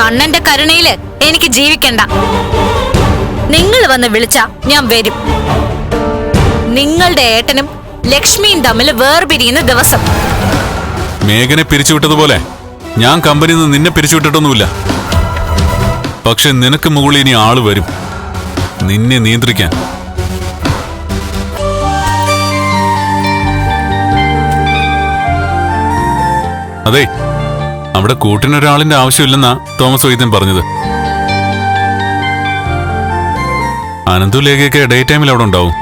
കണ്ണന്റെ കരുണയിൽ എനിക്ക് ജീവിക്കണ്ട. നിങ്ങൾ വന്ന് വിളിച്ച ഞാൻ വരും. നിങ്ങളുടെ ഏട്ടനും ലക്ഷ്മിയും തമ്മിൽ വേർപിരിയുന്ന ദിവസം. മേഘനെ പിരിച്ചുവിട്ടതുപോലെ ഞാൻ കമ്പനിയിൽ നിന്ന് നിന്നെ പിരിച്ചുവിട്ടിട്ടൊന്നുമില്ല. പക്ഷെ നിനക്ക് മുകളിൽ ഇനി ആൾ വരും. നിന്നെ നിയന്ത്രിക്കാൻ. അതെ അവിടെ കൂട്ടിനൊരാളിന്റെ ആവശ്യമില്ലെന്നാ തോമസ് വൈദ്യൻ പറഞ്ഞത്. അനന്തു ലേഖയൊക്കെ ഡേ ടൈമിൽ അവിടെ ഉണ്ടാവും.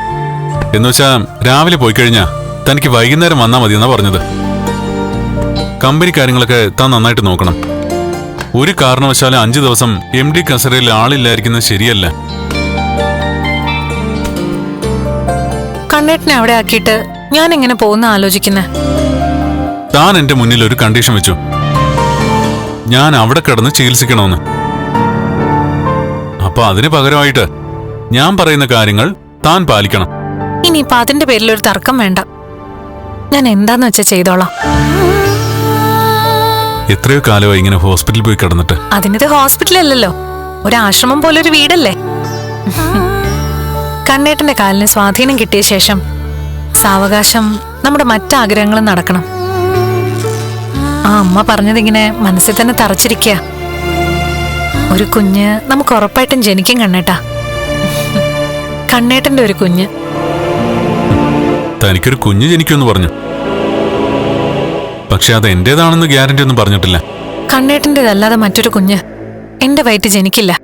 എന്നുവെച്ചാ രാവിലെ പോയി കഴിഞ്ഞാ തനിക്ക് വൈകുന്നേരം വന്നാ മതി എന്നാ പറഞ്ഞത്. കമ്പനി കാര്യങ്ങളൊക്കെ താൻ നന്നായിട്ട് നോക്കണം. ഒരു കാരണവശാലും അഞ്ചു ദിവസം എം ഡി കസരയിൽ ആളില്ലായിരിക്കുന്നത് ശരിയല്ല. കണ്ണേട്ടനെ അവിടെ ആക്കിയിട്ട് ഞാൻ എങ്ങനെ പോകുന്ന ആലോചിക്കുന്നേ? താൻ എന്റെ മുന്നിൽ ഒരു കണ്ടീഷൻ വെച്ചു. ഞാൻ അവിടെ കിടന്ന് ചികിത്സിക്കണമെന്ന്. അപ്പൊ അതിന് പകരമായിട്ട് ഞാൻ പറയുന്ന കാര്യങ്ങൾ താൻ പാലിക്കണം. ഇനിയിപ്പൊ അതിന്റെ പേരിൽ ഒരു തർക്കം വേണ്ട. ഞാൻ എന്താന്ന് വെച്ചാ ചെയ്തോളാം. എത്രയോ കാലമായി ഇങ്ങനെ ഹോസ്പിറ്റലിൽ പോയി കിടന്നിട്ട്. അതിനിത് ഹോസ്പിറ്റലല്ലല്ലോ. ഒരു ആശ്രമം പോലെ ഒരു വീടല്ലേ? കണ്ണേട്ടന്റെ കാലിന് സ്വാധീനം കിട്ടിയ ശേഷം സാവകാശം നമ്മുടെ മറ്റാഗ്രഹങ്ങളും നടക്കണം. ആ അമ്മ പറഞ്ഞതിങ്ങനെ മനസ്സിൽ തന്നെ തറച്ചിരിക്കുക ഒരു കുഞ്ഞ് നമുക്ക് ഉറപ്പായിട്ടും ജനിക്കും കണ്ണേട്ടാ. കണ്ണേട്ടന്റെ ഒരു കുഞ്ഞ്. തനിക്കൊരു കുഞ്ഞ് ജനിക്കുമെന്ന് പറഞ്ഞു. പക്ഷെ അത് എന്റേതാണെന്ന് ഗ്യാരണ്ടി ഒന്നും പറഞ്ഞിട്ടില്ല. കണ്ണേട്ടന്റെതല്ലാതെ മറ്റൊരു കുഞ്ഞ് എന്റെ വയറ്റ് ജനിക്കില്ല.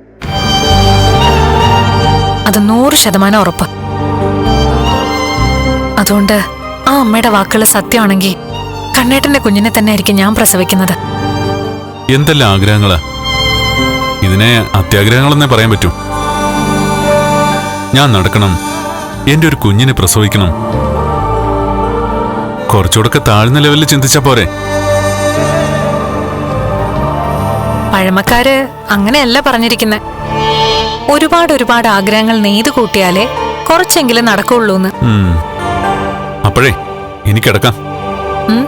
അത് നൂറ് ശതമാനം ഉറപ്പ്. അതുകൊണ്ട് ആ അമ്മയുടെ വാക്കുകൾ സത്യമാണെങ്കിൽ കണ്ണേട്ടന്റെ കുഞ്ഞിനെ തന്നെ ആയിരിക്കും ഞാൻ പ്രസവിക്കുന്നത്. എന്തെല്ലാം ആഗ്രഹങ്ങളാ? ഇതിനെ അത്യാഗ്രഹങ്ങളെന്നേ പറയാൻ പറ്റൂ. ഞാൻ നടക്കണം. എന്റെ ഒരു കുഞ്ഞിനെ പ്രസവിക്കണം. കുറച്ചുകൂടെ താഴ്ന്ന ലെവലിൽ ചിന്തിച്ചാ പോരെ. പഴമക്കാര് അങ്ങനെയല്ല പറഞ്ഞിരിക്കുന്നെ. ഒരുപാട് ഒരുപാട് ആഗ്രഹങ്ങൾ നെയ്തു കൂട്ടിയാലേ കുറച്ചെങ്കിലും നടക്കുള്ളൂന്ന്. അപ്പോഴേ ഇനി കിടക്കാം ഉം,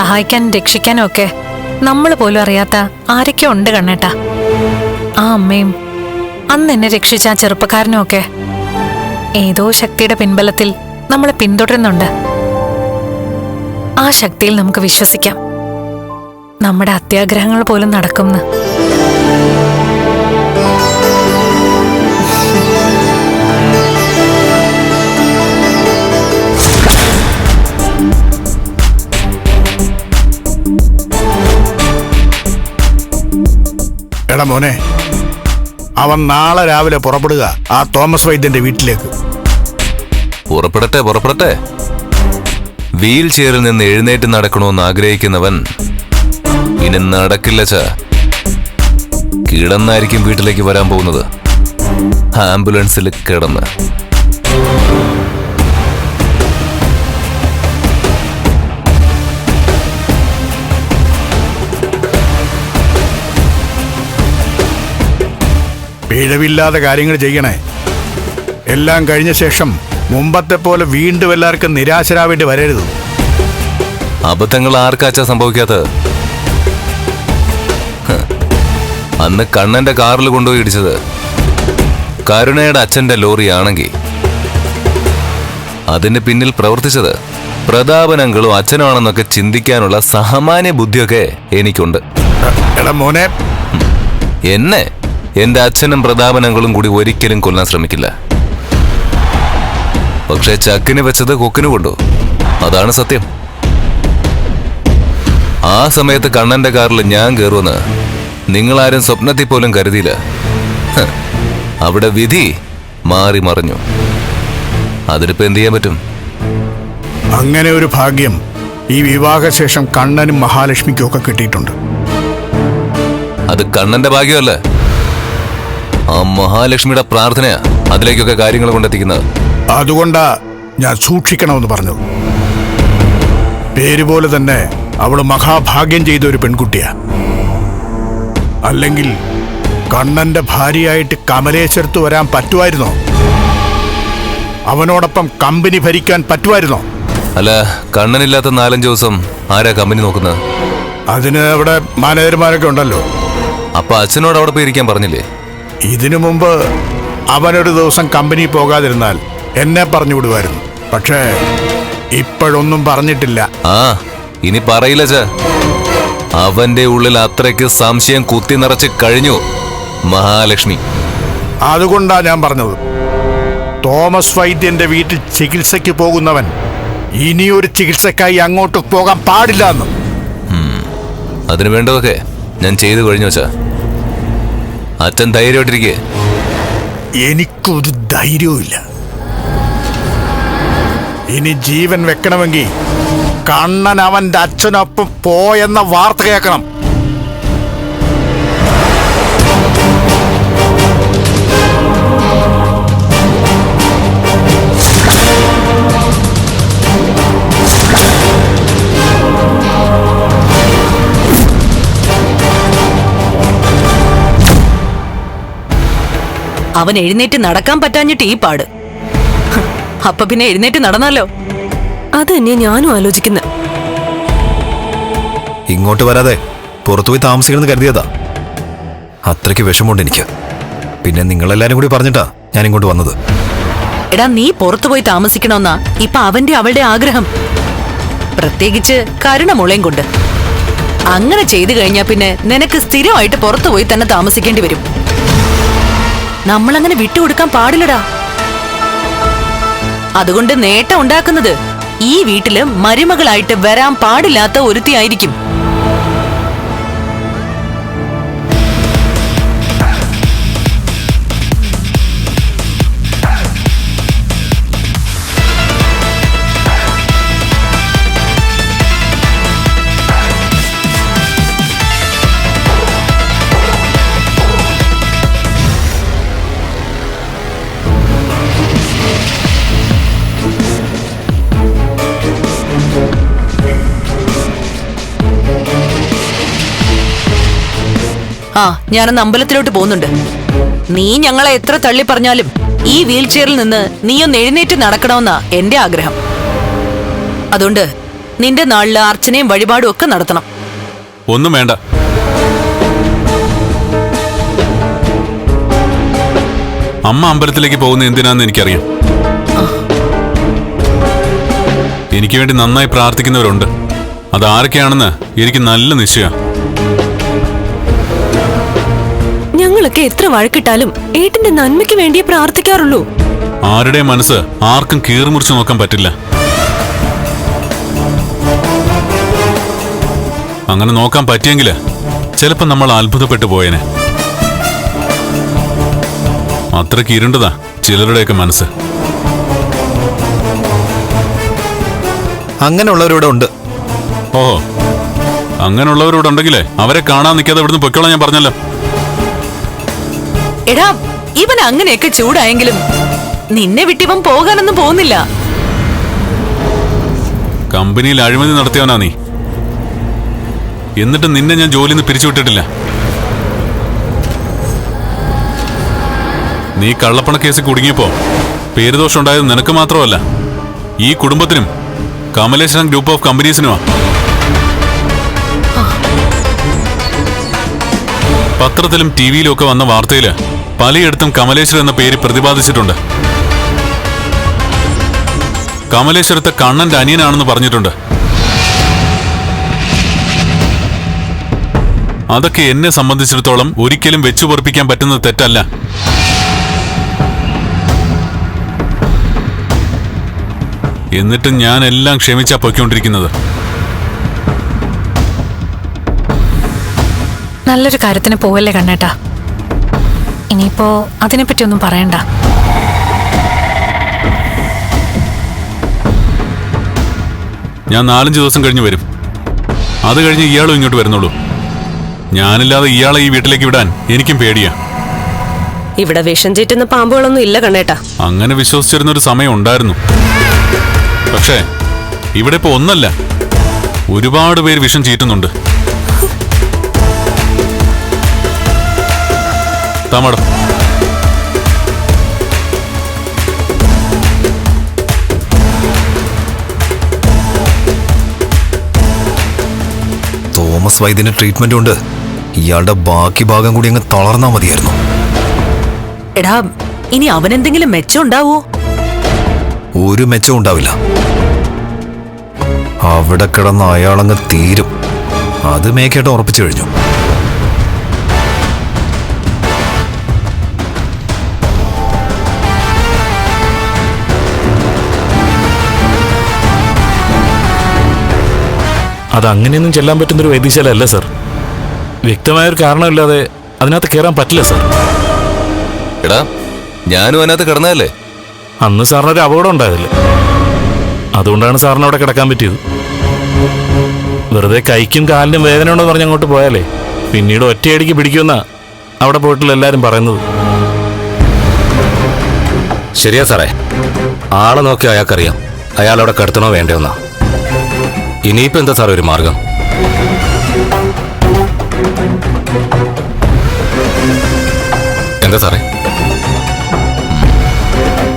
സഹായിക്കാനും രക്ഷിക്കാനും ഒക്കെ നമ്മൾ പോലും അറിയാത്ത ആരൊക്കെ ഉണ്ട് കണ്ണേട്ടാ. ആ അമ്മയും അന്ന് എന്നെ രക്ഷിച്ച ആ ചെറുപ്പക്കാരനും ഒക്കെ ഏതോ ശക്തിയുടെ പിൻബലത്തിൽ നമ്മളെ പിന്തുടരുന്നുണ്ട്. ആ ശക്തിയിൽ നമുക്ക് വിശ്വസിക്കാം. നമ്മുടെ അത്യാഗ്രഹങ്ങൾ പോലും നടക്കുമെന്ന് എടാ മോനെ അവൻ നാളെ രാവിലെ പുറപ്പെടുക ആ തോമസ് വൈദ്യന്റെ വീട്ടിലേക്ക്. പുറപ്പെടട്ടെ പുറപ്പെടട്ടെ. വീൽ ചെയറിൽ നിന്ന് എഴുന്നേറ്റ് നടക്കണമെന്ന് ആഗ്രഹിക്കുന്നവൻ ഇനി നടക്കില്ല ച. കിടന്നായിരിക്കും വീട്ടിലേക്ക് വരാൻ പോകുന്നത്. ആംബുലൻസിൽ കിടന്ന്. പിഴവില്ലാതെ കാര്യങ്ങൾ ചെയ്യണേ. എല്ലാം കഴിഞ്ഞ ശേഷം മുമ്പത്തെ പോലെ വീണ്ടും എല്ലാവർക്കും നിരാശരാവേണ്ടി വരരുത്. അബദ്ധങ്ങൾ ആർക്കാച്ചാ സംഭവിക്കാത്തത്. അന്ന് കണ്ണന്റെ കാറിൽ കൊണ്ടുപോയി ഇടിച്ചത് കരുണയുടെ അച്ഛന്റെ ലോറിയാണെങ്കിൽ അതിന് പിന്നിൽ പ്രവർത്തിച്ചത് പ്രതാപനങ്ങളും അച്ഛനാണെന്നൊക്കെ ചിന്തിക്കാനുള്ള സഹമാന്യ ബുദ്ധിയൊക്കെ എനിക്കുണ്ട്. മോനെ. എന്നെ? എന്റെ അച്ഛനും പ്രതാപനങ്ങളും കൂടി ഒരിക്കലും കൊല്ലാൻ ശ്രമിക്കില്ല. പക്ഷെ ചക്കിന് വെച്ചത് കൊക്കിന് കൊണ്ടു. അതാണ് സത്യം. ആ സമയത്ത് കണ്ണന്റെ കാറിൽ ഞാൻ കയറുമെന്ന് നിങ്ങളാരും സ്വപ്നത്തിൽ പോലും കരുതിയില്ല. അവിടെ വിധി മാറി മറിഞ്ഞു. അതിനിപ്പോ എന്ത് ചെയ്യാൻ പറ്റും? അങ്ങനെ ഒരു ഭാഗ്യം ഈ വിവാഹശേഷം കണ്ണനും മഹാലക്ഷ്മിക്കും ഒക്കെ കിട്ടിയിട്ടുണ്ട്. അത് കണ്ണന്റെ ഭാഗ്യമല്ല. ആ മഹാലക്ഷ്മിയുടെ പ്രാർത്ഥനയാ അതിലേക്കൊക്കെ കാര്യങ്ങൾ കൊണ്ടെത്തിക്കുന്നത്. അതുകൊണ്ടാ ഞാൻ സൂക്ഷിക്കണമെന്ന് പറഞ്ഞു. പേര് പോലെ തന്നെ അവൾ മഹാഭാഗ്യം ചെയ്ത ഒരു പെൺകുട്ടിയാ. അല്ലെങ്കിൽ കണ്ണന്റെ ഭാര്യയായിട്ട് കമലേശ്വരത്ത് വരാൻ പറ്റുമായിരുന്നോ? അവനോടൊപ്പം കമ്പനി ഭരിക്കാൻ പറ്റുമായിരുന്നോ? അല്ല കണ്ണനില്ലാത്ത നാലഞ്ച് ദിവസം ആരാ കമ്പനി നോക്കുന്നത്? അതിന് അവിടെ മാനേജർമാരൊക്കെ ഉണ്ടല്ലോ. അപ്പൊ അച്ഛനോട് അവിടെ പോയിരിക്കാൻ പറഞ്ഞില്ലേ? ഇതിനു മുമ്പ് അവനൊരു ദിവസം കമ്പനി പോകാതിരുന്നാൽ എന്നെ പറഞ്ഞു വിടുമായിരുന്നു. പക്ഷേ ഇപ്പോഴൊന്നും പറഞ്ഞിട്ടില്ല. ആ ഇനി പറയില്ല ച. അവന്റെ ഉള്ളിൽ അത്രയ്ക്ക് സംശയം കുത്തി നിറച്ച് കഴിഞ്ഞു മഹാലക്ഷ്മി. അതുകൊണ്ടാ ഞാൻ പറഞ്ഞത്. തോമസ് വൈദ്യന്റെ വീട്ടിൽ ചികിത്സയ്ക്ക് പോകുന്നവൻ ഇനിയൊരു ചികിത്സക്കായി അങ്ങോട്ട് പോകാൻ പാടില്ല എന്ന്. അതിനു വേണ്ടതൊക്കെ ഞാൻ ചെയ്തു കഴിഞ്ഞു വെച്ചാ അച്ഛൻ ധൈര്യമായിട്ടിരിക്കേ. എനിക്കൊരു ധൈര്യവുമില്ല. ഇനി ജീവൻ വെക്കണമെങ്കിൽ കണ്ണൻ അവന്റെ അച്ഛനൊപ്പം പോയെന്ന വാർത്ത കേൾക്കണം. അവൻ എഴുന്നേറ്റ് നടക്കാൻ പറ്റാഞ്ഞിട്ട് ഈ പാട്. അപ്പൊ പിന്നെ എഴുന്നേറ്റ് നടന്നാലോ? അത് തന്നെ ഞാനും ആലോചിക്കുന്നു. ഇങ്ങോട്ട് വരാതെ പുറത്തുപോയി താമസിക്കണമെന്ന് കരുതിയതാ. അത്രയ്ക്ക് വിഷമമുണ്ട് എനിക്ക്. പിന്നെ നിങ്ങളെല്ലാരും കൂടി പറഞ്ഞിട്ടാ ഞാൻ ഇങ്ങോട്ട് വന്നത്. എടാ നീ പുറത്തുപോയി താമസിക്കണമെന്നാ? ഇപ്പൊ അവന്റെ അവളുടെ ആഗ്രഹം. പ്രത്യേകിച്ച് കരുണ മുളയും കൊണ്ട്. അങ്ങനെ ചെയ്തു കഴിഞ്ഞാ പിന്നെ നിനക്ക് സ്ഥിരമായിട്ട് പുറത്തുപോയി തന്നെ താമസിക്കേണ്ടി വരും. നമ്മളങ്ങനെ വിട്ടുകൊടുക്കാൻ പാടില്ലടാ. അതുകൊണ്ട് നേട്ടം ഉണ്ടാക്കുന്നത് ഈ വീട്ടിൽ മരുമകളായിട്ട് വരാൻ പാടില്ലാത്ത ഒരുത്തിയായിരിക്കും. ആ ഞാനൊന്ന് അമ്പലത്തിലോട്ട് പോകുന്നുണ്ട്. നീ ഞങ്ങളെ എത്ര തള്ളി പറഞ്ഞാലും ഈ വീൽ ചെയറിൽ നിന്ന് നീയൊന്ന് എഴുന്നേറ്റ് നടക്കണമെന്നാ എന്റെ ആഗ്രഹം. അതുകൊണ്ട് നിന്റെ നാളിൽ അർച്ചനയും വഴിപാടും ഒക്കെ നടത്തണം. ഒന്നും വേണ്ട. അമ്മ അമ്പലത്തിലേക്ക് പോകുന്ന എന്തിനാന്ന് എനിക്കറിയാം. എനിക്ക് വേണ്ടി നന്നായി പ്രാർത്ഥിക്കുന്നവരുണ്ട്. അത് ആരൊക്കെയാണെന്ന് എനിക്ക് നല്ല നിശ്ചയം. ഞങ്ങളൊക്കെ എത്ര വഴക്കിട്ടാലും ഏട്ടന്റെ നന്മയ്ക്ക് വേണ്ടിയേ പ്രാർത്ഥിക്കാറുള്ളൂ. ആരുടെ മനസ്സ് ആർക്കും കീറിമുറിച്ചു നോക്കാൻ പറ്റില്ല. അങ്ങനെ നോക്കാൻ പറ്റിയെങ്കിൽ ചിലപ്പോൾ നമ്മൾ അത്ഭുതപ്പെട്ടു പോയേനെ. അത്രയ്ക്ക് ഇരുണ്ടതാ ചിലരുടെയൊക്കെ മനസ്സ്. അങ്ങനെയുള്ളവരിവിടെ ഉണ്ട്. ഓഹോ അങ്ങനെയുള്ളവരിവിടെ ഉണ്ടെങ്കിലേ അവരെ കാണാൻ നിൽക്കാതെ ഇവിടുന്ന് പൊയ്ക്കോളാൻ ഞാൻ പറഞ്ഞല്ലോ. എടാ ഇവൻ അങ്ങനെയൊക്കെ ചൂടായെങ്കിലും നിന്നെ വിട്ടിവൻ പോകാനൊന്നും പോകുന്നില്ല. കമ്പനിയിൽ അഴിമതി നടത്തിയവനാ നീ. എന്നിട്ട് നിന്നെ ഞാൻ ജോലിയിൽ നിന്ന് പിരിച്ചുവിട്ടിട്ടില്ല. നീ കള്ളപ്പണ കേസിൽ കുടുങ്ങിയപ്പോ പേരുദോഷം ഉണ്ടായത് നിനക്ക് മാത്രമല്ല ഈ കുടുംബത്തിനും കമലേശ്വരം ഗ്രൂപ്പ് ഓഫ് കമ്പനീസിനുമാ പത്രത്തിലും ടി വിയിലും ഒക്കെ വന്ന വാർത്തയിൽ പലയിടത്തും കമലേശ്വർ എന്ന പേര് പ്രതിപാദിച്ചിട്ടുണ്ട്. കമലേശ്വരത്തെ കണ്ണന്റെ അനിയനാണെന്ന് പറഞ്ഞിട്ടുണ്ട്. അതൊക്കെ എന്നെ സംബന്ധിച്ചിടത്തോളം ഒരിക്കലും വെച്ചു പൊറപ്പിക്കാൻ പറ്റുന്ന തെറ്റല്ല. എന്നിട്ടും ഞാൻ എല്ലാം ക്ഷമിച്ചാ പൊയ്ക്കൊണ്ടിരിക്കുന്നത്. നല്ലൊരു കാര്യത്തിന് പോവല്ലേ കണ്ണേട്ടാ? ഇനിയിപ്പോ അതിനെപ്പറ്റി ഒന്നും പറയണ്ട. ഞാൻ നാലഞ്ച് ദിവസം കഴിഞ്ഞ് വരും. അത് കഴിഞ്ഞ് ഇയാളും ഇങ്ങോട്ട് വരുന്നുള്ളൂ. ഞാനില്ലാതെ ഇയാളെ ഈ വീട്ടിലേക്ക് വിടാൻ എനിക്കും പേടിയാ. ഇവിടെ വിഷം ചീറ്റുന്ന പാമ്പുകളൊന്നും ഇല്ല കണ്ണേട്ടാ. അങ്ങനെ വിശ്വസിച്ചിരുന്ന ഒരു സമയം ഉണ്ടായിരുന്നു. പക്ഷേ ഇവിടെ ഇപ്പൊ ഒന്നല്ല. ഒരുപാട് പേര് വിഷം ചീറ്റുന്നുണ്ട്. താമടം തോമസ് വൈദ്യന് ട്രീറ്റ്മെന്റ് ഉണ്ട്. ഇയാളുടെ ബാക്കി ഭാഗം കൂടി അങ്ങ് തളർന്നാ മതിയായിരുന്നു. എടാ ഇനി അവനെന്തെങ്കിലും മെച്ചം ഉണ്ടാവോ? ഒരു മെച്ചം ഉണ്ടാവില്ല. അവിടെ കിടന്ന അയാളങ്ങ് തീരും. അത് മേക്കേട്ട് ഉറപ്പിച്ചു കഴിഞ്ഞു. അത് അങ്ങനെയൊന്നും ചെല്ലാൻ പറ്റുന്നൊരു വൈദ്യശാലയല്ല സർ. വ്യക്തമായൊരു കാരണമില്ലാതെ അതിനകത്ത് കയറാൻ പറ്റില്ല സർ. എടാ ഞാനും അതിനകത്ത് കിടന്നതല്ലേ? അന്ന് സാറിനൊരു അപകടം ഉണ്ടായതില്ല? അതുകൊണ്ടാണ് സാറിന് അവിടെ കിടക്കാൻ പറ്റിയത്. വെറുതെ കൈക്കും കാലിനും വേദന ഉണ്ടെന്ന് പറഞ്ഞ് അങ്ങോട്ട് പോയാലേ. പിന്നീട് ഒറ്റയടിക്ക് പിടിക്കുമെന്നാ അവിടെ പോയിട്ടുള്ള എല്ലാവരും പറയുന്നത്. ശരിയാ സാറേ. ആളെ നോക്കി അയാൾക്കറിയാം. അയാൾ അവിടെ കിടത്തണോ വേണ്ടയോന്നാ ഇനിയിപ്പോ എന്താ സാറേ ഒരു മാർഗം? എന്താ സാറേ?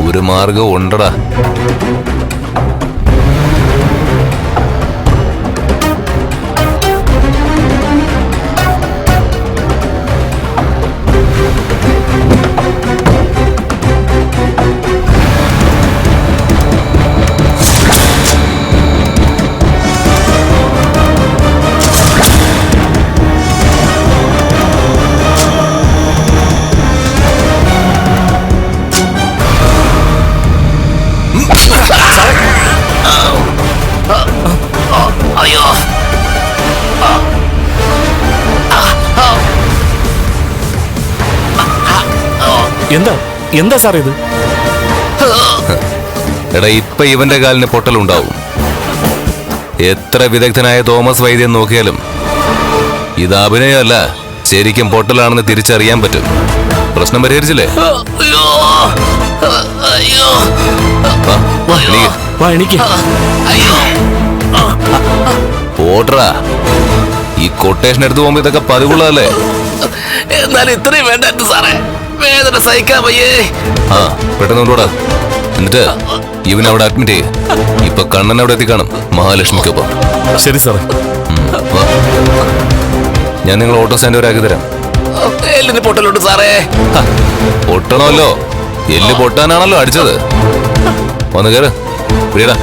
ഒരു മാർഗം ഉണ്ടടാ. എന്താ സാർ ഇത്? എടാ ഇപ്പൊ ഇവന്റെ കാലിന് പൊട്ടലുണ്ടാവും. എത്ര വിദഗ്ധനായ തോമസ് വൈദ്യൻ നോക്കിയാലും ഇത് അഭിനയമല്ല ശരിക്കും പൊട്ടലാണെന്ന് തിരിച്ചറിയാൻ പറ്റും. പ്രശ്നം പരിഹരിച്ചില്ലേ? പോട്ടറാ ഈ കൊട്ടേഷൻ എടുത്തു പോകുമ്പോ ഇതൊക്കെ പതിവുള്ളതല്ലേ? എന്നാൽ ഇത്രയും വേണ്ട സാറേ. വേദന സഹിക്കാൻ വയ്യേ. ആ പെട്ടെന്ന് കൊണ്ടുപോടാ. എന്നിട്ട് ഇവൻ അവിടെ അഡ്മിറ്റ് ചെയ്യ്. ഇപ്പൊ കണ്ണൻ അവിടെ എത്തിക്കാണും. മഹാലക്ഷ്മിക്കൊപ്പം. ശരി സാറേ. ഞാൻ നിങ്ങൾ ഓട്ടോ സ്റ്റാൻഡ് വരെ ആക്കി തരാം. എല്ലിന് പൊട്ടലുണ്ട് സാറേ. പൊട്ടണമല്ലോ. എല്ല് പൊട്ടാനാണല്ലോ അടിച്ചത്. വന്ന് കേറ്. പിടിയടാ.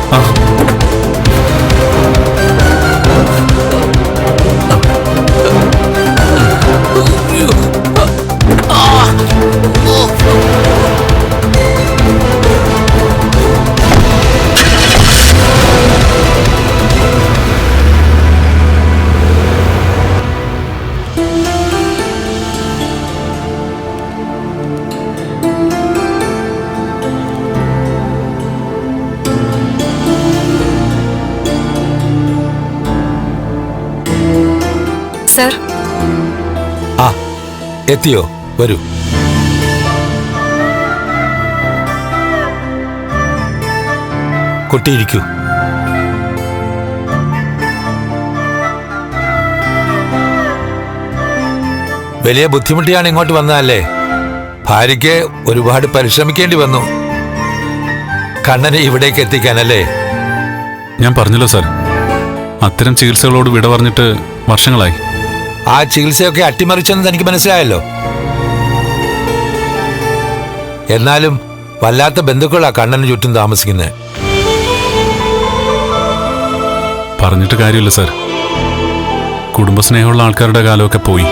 എത്തിയോ? വരൂ. കൊട്ടിയിരിക്കൂ. വലിയ ബുദ്ധിമുട്ടിയാണ് ഇങ്ങോട്ട് വന്നതല്ലേ? ഭാര്യയ്ക്ക് ഒരുപാട് പരിശ്രമിക്കേണ്ടി വന്നു. കണ്ണനെ ഇവിടേക്ക് എത്തിക്കാനല്ലേ? ഞാൻ പറഞ്ഞല്ലോ സാർ. അത്തരം ചികിത്സകളോട് വിട പറഞ്ഞിട്ട് വർഷങ്ങളായി. ആ ചികിത്സയൊക്കെ അട്ടിമറിച്ചെന്ന് തനിക്ക് മനസ്സിലായല്ലോ. എന്നാലും വല്ലാത്ത ബന്ധുക്കളാ കണ്ണന് ചുറ്റും താമസിക്കുന്നത് പറഞ്ഞിട്ട് കാര്യമില്ല സാർ. കുടുംബസ്നേഹമുള്ള ആൾക്കാരുടെ കാലമൊക്കെ പോയി.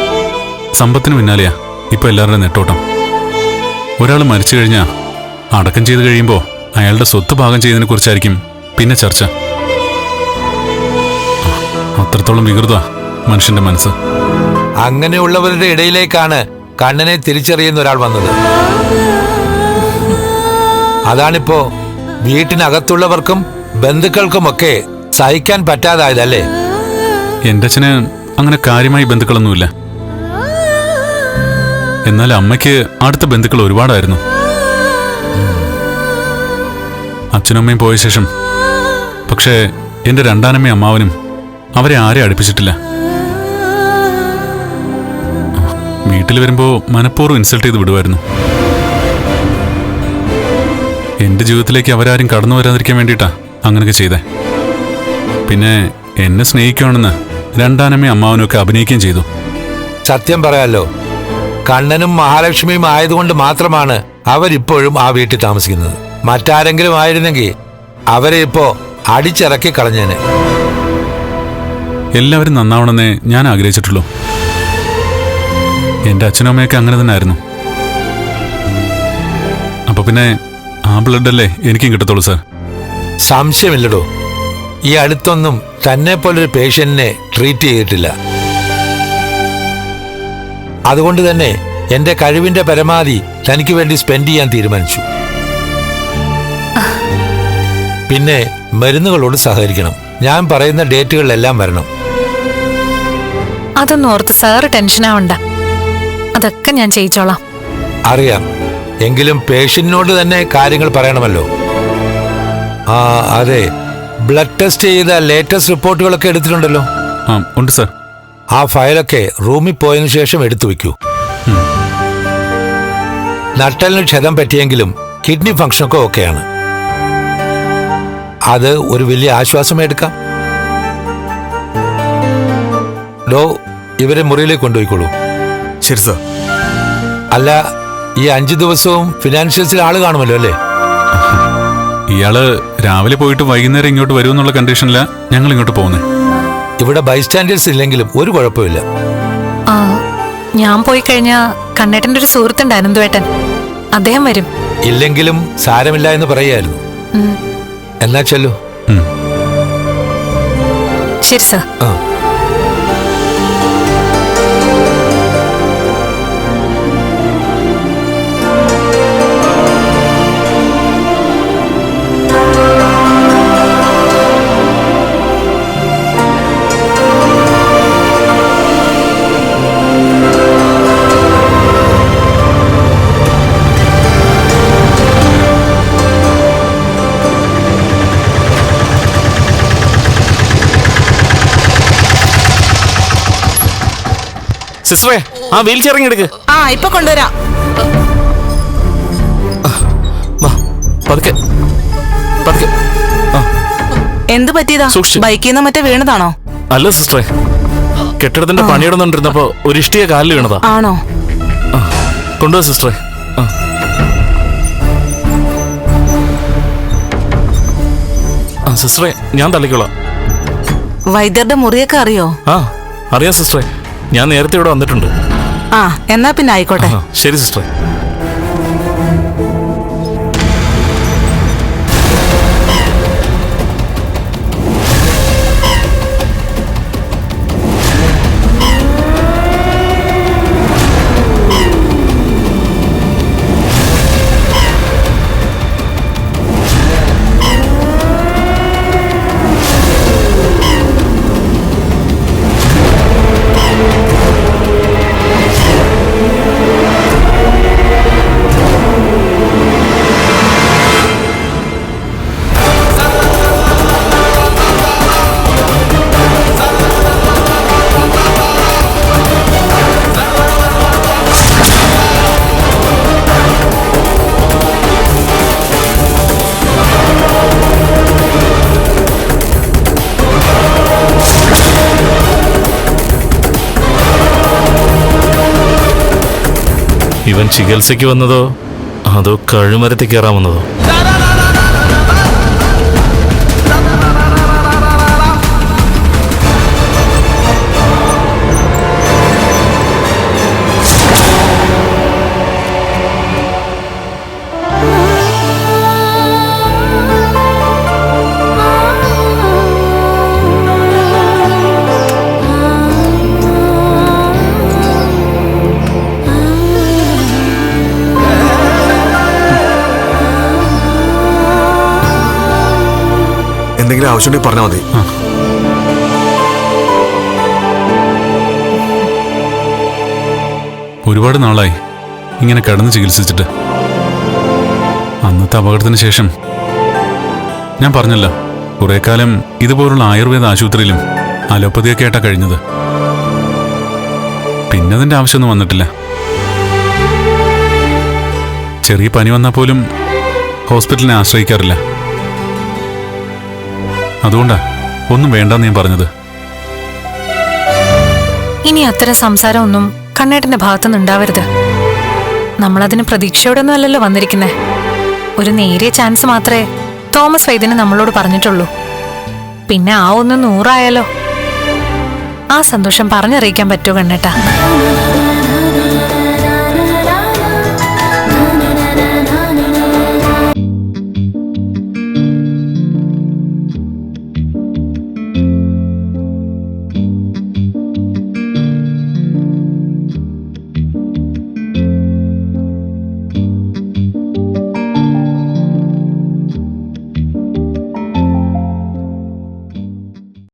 സമ്പത്തിന് പിന്നാലെയാ ഇപ്പൊ എല്ലാവരുടെ നെട്ടോട്ടം. ഒരാൾ മരിച്ചു കഴിഞ്ഞാ അടക്കം ചെയ്ത് കഴിയുമ്പോൾ അയാളുടെ സ്വത്ത് ഭാഗം ചെയ്തതിനെ കുറിച്ചായിരിക്കും പിന്നെ ചർച്ച. അത്രത്തോളം വികൃത മനുഷ്യന്റെ മനസ്സ്. അങ്ങനെയുള്ളവരുടെ ഇടയിലേക്കാണ് കണ്ണനെ തിരിച്ചറിയുന്ന ഒരാൾ വന്നത്. അതാണിപ്പോ വീട്ടിനകത്തുള്ളവർക്കും ബന്ധുക്കൾക്കുമൊക്കെ സഹിക്കാൻ പറ്റാതായതല്ലേ? എന്റെ അച്ഛന് അങ്ങനെ കാര്യമായി ബന്ധുക്കളൊന്നുമില്ല. എന്നാൽ അമ്മയ്ക്ക് അടുത്ത ബന്ധുക്കൾ ഒരുപാടായിരുന്നു. അച്ഛനും അമ്മയും പോയ ശേഷം പക്ഷേ എന്റെ രണ്ടാനമ്മയും അമ്മാവനും അവരെ ആരെ അടുപ്പിച്ചിട്ടില്ല. വീട്ടിൽ വരുമ്പോൾ മനഃപൂർവം ഇൻസൾട്ട് ചെയ്ത് വിടുമായിരുന്നു എന്റെ ജീവിതത്തിലേക്ക് അവരാരും കടന്നു വരാതിരിക്കാൻ വേണ്ടിയിട്ടാ അങ്ങനെയൊക്കെ ചെയ്തേ. പിന്നെ എന്നെ സ്നേഹിക്കുകയാണെന്ന് രണ്ടാനമ്മയും അമ്മാവനും ഒക്കെ അഭിനയിക്കുകയും ചെയ്തു. സത്യം പറയാലോ കണ്ണനും മഹാലക്ഷ്മിയും ആയതുകൊണ്ട് മാത്രമാണ് അവരിപ്പോഴും ആ വീട്ടിൽ താമസിക്കുന്നത്. മറ്റാരെങ്കിലും ആയിരുന്നെങ്കിൽ അവരെ ഇപ്പോ അടിച്ചിറക്കി കളഞ്ഞേനെ. എല്ലാവരും നന്നാവണമെന്നേ ഞാൻ ആഗ്രഹിച്ചിട്ടുള്ളൂ. എന്റെ അച്ഛനും അമ്മയൊക്കെ അങ്ങനെ തന്നെ ആയിരുന്നു അപ്പൊ പിന്നെ ആ ബ്ലഡ് അല്ലേ എനിക്കും കിട്ടത്തുള്ളൂ സാർ സംശയമില്ലടോ. ഈ അടുത്തൊന്നും തന്നെ പോലൊരു പേഷ്യന്റിനെ ട്രീറ്റ് ചെയ്തിട്ടില്ല. അതുകൊണ്ട് തന്നെ എന്റെ കഴിവിന്റെ പരമാവധി തനിക്ക് വേണ്ടി സ്പെൻഡ് ചെയ്യാൻ തീരുമാനിച്ചു. പിന്നെ മരുന്നുകളോട് സഹകരിക്കണം. ഞാൻ പറയുന്ന ഡേറ്റുകളിലെല്ലാം വരണം. അതൊന്നും ഓർത്ത് സാറ് ടെൻഷനാവണ്ട. അതൊക്കെ ഞാൻ ചെയ്യിച്ചോളാം. അറിയാം. എങ്കിലും പേഷ്യന്റിനോട് തന്നെ കാര്യങ്ങൾ പറയണമല്ലോ. ആ അതെ. ബ്ലഡ് ടെസ്റ്റ് ചെയ്ത ലേറ്റസ്റ്റ് റിപ്പോർട്ടുകളൊക്കെ എടുത്തിട്ടുണ്ടല്ലോ. ആ ഉണ്ട് സർ. ആ ഫയലൊക്കെ റൂമിൽ പോയതിനു ശേഷം എടുത്തു വെക്കൂ നട്ടലിന് ക്ഷതം പറ്റിയെങ്കിലും കിഡ്നി ഫംഗ്ഷനൊക്കെ ഓക്കെയാണ്. അത് ഒരു വലിയ ആശ്വാസം എടുക്കാം. ഡോ ഇവരെ മുറിയിലേക്ക് കൊണ്ടുപോയിക്കോളൂ. ശരി സാർ അല്ല ഈ അഞ്ചു ദിവസവും ഫിനാൻഷ്യൽസിൽ ആൾ കാണുമല്ലോ അല്ലേ? ഇയാൾ രാവിലെ പോയിട്ട് വൈകുന്നേരം ഇങ്ങോട്ട് വരുമെന്നുള്ള കണ്ടീഷനില ഞങ്ങൾ ഇങ്ങോട്ട് പോകുന്നത് ഇവിടെ ബൈസ്റ്റാൻഡേഴ്സ് ഇല്ലെങ്കിലും ഒരു കുഴപ്പമില്ല. ആ ഞാൻ പോയി കഴിഞ്ഞാ കണ്ണേട്ടന്റെ ഒരു സുഹൃത്തുണ്ട് അനന്തുവേട്ടൻ അദ്ദേഹം വരും. ഇല്ലെങ്കിലും സാരമില്ല എന്ന് പറയായിരുന്നു. ഉം. എന്നാ ചെല്ലു. ശരി സാർ. ആ. സിസ്റ്ററെ ആ വീൽ ചെയർ എടുക്ക്. ആ ഇപ്പൊ കൊണ്ടുവരാം. പതുക്കെ പതുക്കെ എന്ത് പറ്റിയതാ? സൂക്ഷിച്ച്. ബൈക്കിൽ നിന്ന് മറ്റേ വീണതാണോ? അല്ല സിസ്റ്ററെ കെട്ടിടത്തിന്റെ പണിയിടുന്നോണ്ടിരുന്നപ്പോ ഒരു ഇഷ്ടിയ കാലിൽ വീണതാ. ആണോ? കൊണ്ടുവാ സിസ്റ്ററെ ആ. ആ സിസ്റ്ററെ ഞാൻ തള്ളിക്കോളാം. വൈദ്യരുടെ മുറിയൊക്കെ അറിയോ? ആ അറിയാം സിസ്റ്ററെ. ഞാൻ നേരത്തെ ഇവിടെ വന്നിട്ടുണ്ട്. ആ എന്നാ പിന്നെ ആയിക്കോട്ടെ. ശരി സിസ്റ്ററെ. ഇവൻ ചികിത്സയ്ക്ക് വന്നതോ അതോ കഴുമരത്തിൽ കയറാൻ വന്നതോ? എന്തെങ്കിലും ആവശ്യമുണ്ടെങ്കിൽ പറഞ്ഞാൽ മതി ഒരുപാട് നാളായി ഇങ്ങനെ കിടന്ന് ചികിത്സിച്ചിട്ട്. അന്നത്തെ അപകടത്തിന് ശേഷം ഞാൻ പറഞ്ഞല്ലോ കുറെ കാലം ഇതുപോലുള്ള ആയുർവേദ ആശുപത്രിയിലും അലോപ്പതിയൊക്കെ ആയിട്ടാ കഴിഞ്ഞത്. പിന്നെ അതിന്റെ ആവശ്യമൊന്നും വന്നിട്ടില്ല. ചെറിയ പനി വന്നാൽ പോലും ഹോസ്പിറ്റലിനെ ആശ്രയിക്കാറില്ല. അതുകൊണ്ടാ ഒന്നും വേണ്ടെന്ന് ഞാൻ പറഞ്ഞത്. ഇനി അത്തരം സംസാരമൊന്നും കണ്ണേട്ടന്റെ ഭാഗത്തുനിന്ന് ഉണ്ടാവരുത്. നമ്മളതിന് പ്രതീക്ഷയോടെ ഒന്നും അല്ലല്ലോ വന്നിരിക്കുന്നേ. ഒരു നേരിയ ചാൻസ് മാത്രമേ തോമസ് വൈദ്യന് നമ്മളോട് പറഞ്ഞിട്ടുള്ളൂ. പിന്നെ ആ ഒന്ന് നൂറായാലോ? ആ സന്തോഷം പറഞ്ഞറിയിക്കാൻ പറ്റുമോ കണ്ണേട്ടാ?